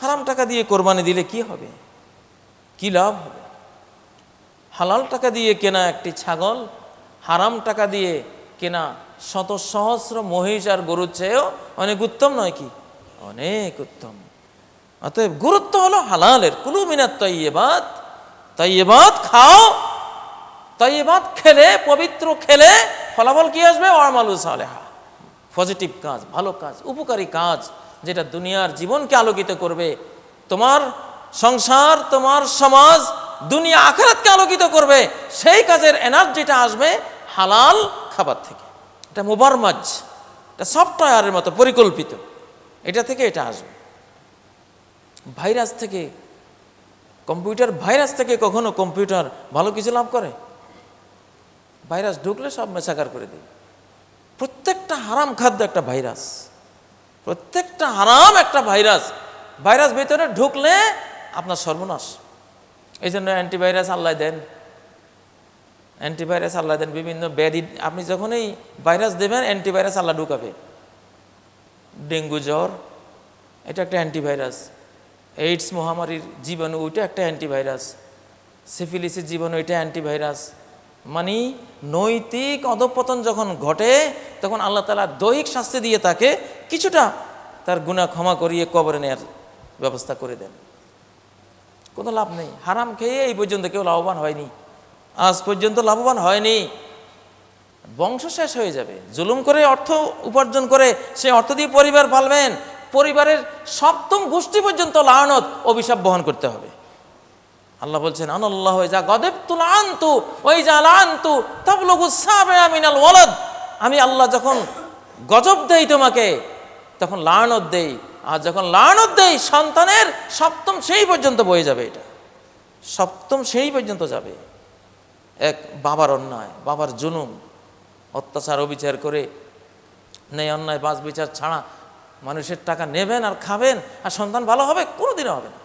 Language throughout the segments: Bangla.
হারাম টাকা দিয়ে কোরবানি দিলে কি হবে? কি লাভ হবে? হালাল টাকা দিয়ে কেনা একটি ছাগল, হারাম টাকা দিয়ে কেনা শত সহস্র মহিষ আর গরুর চেয়েও অনেক উত্তম নয় কি? অনেক উত্তম। অতএব গুরুত্ব হলো হালালের। কুলু মিনাত তৈবাদ তৈবাদ খাও। তাই তৈবাদ খেলে, পবিত্র খেলে ফলাফল কি আসবে? ওয়ামালু সালেহা। পজিটিভ কাজ, ভালো কাজ, উপকারী কাজ যেটা দুনিয়ার জীবনকে আলোকিত করবে, তোমার সংসার, তোমার সমাজ, দুনিয়া আখরাতকে আলোকিত করবে, সেই কাজের এনার্জিটা আসবে হালাল খাবার থেকে। এটা মোবার মোবারমাজ, এটা সফটওয়্যারের মতো পরিকল্পিত। এটা থেকে এটা আসবে। ভাইরাস থেকে, কম্পিউটার ভাইরাস থেকে কখনো কম্পিউটার ভালো কিছু লাভ করে? ভাইরাস ঢুকলে সব মেশাকার করে দেবে। প্রত্যেকটা হারাম খাদ্য একটা ভাইরাস। প্রত্যেকটা হারাম একটা ভাইরাস। ভাইরাস ভেতরে ঢুকলে আপনার সর্বনাশ। এই জন্য অ্যান্টিভাইরাস আল্লাহ দেন। অ্যান্টিভাইরাস আল্লাহ দেন। বিভিন্ন ব্যাধি, আপনি যখনই ভাইরাস দেবেন অ্যান্টিভাইরাস আল্লাহ ঢুকাবে। ডেঙ্গু জ্বর, এটা একটা অ্যান্টিভাইরাস এইডস মহামারীর জীবাণু, ওইটা একটা অ্যান্টিভাইরাস সিফিলিসের জীবাণু এটা অ্যান্টিভাইরাস মানে নৈতিক অধপতন যখন ঘটে, তখন আল্লাহ তালা দৈহিক শাস্তি দিয়ে তাকে কিছুটা তার গুণা ক্ষমা করিয়ে কবরে নেওয়ার ব্যবস্থা করে দেন। কোনো লাভ নেই। হারাম খেয়ে এই পর্যন্ত কেউ লাভবান হয়নি। আজ পর্যন্ত লাভবান হয়নি। বংশ শেষ হয়ে যাবে। জুলুম করে অর্থ উপার্জন করে সে অর্থ দিয়ে পরিবার পালবেন। পরিবারের সপ্তম গোষ্ঠী পর্যন্ত লানত, অভিশাপ বহন করতে হবে। আল্লাহ বলছেন, আনাল্লাহ যা গদেব তুল আন্তু ওই যা আন্তু তাবলগু সাবে আমিনাল ওয়ালাদ। আমি আল্লাহ যখন গজব দেই তোমাকে, তখন লানত দেই। আর যখন লানত দেই, সন্তানের সপ্তম সেই পর্যন্ত বয়ে যাবে এটা। সপ্তম সেই পর্যন্ত যাবে। এক বাবার অন্যায়, বাবার জুনুম অত্যাচার, অবিচার করে নেই অন্যায়, বাস বিচার ছাড়া মানুষের টাকা নেবেন আর খাবেন, আর সন্তান ভালো হবে, কোনোদিনও হবে না।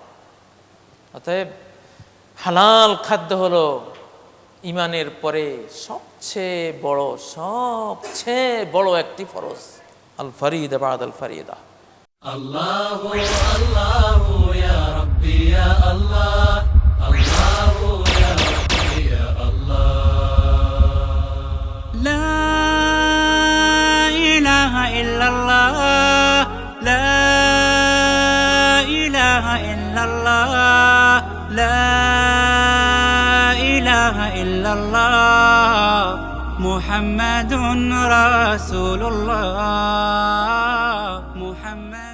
অতএব হালাল খাদ্য হল ইমানের পরে সবচেয়ে বড় সবচেয়ে বড় একটি ফরজ। আল ফরিদ আল ফরিদা। আল্লাহ আল্লাহ إله إلا الله محمد رسول الله محمد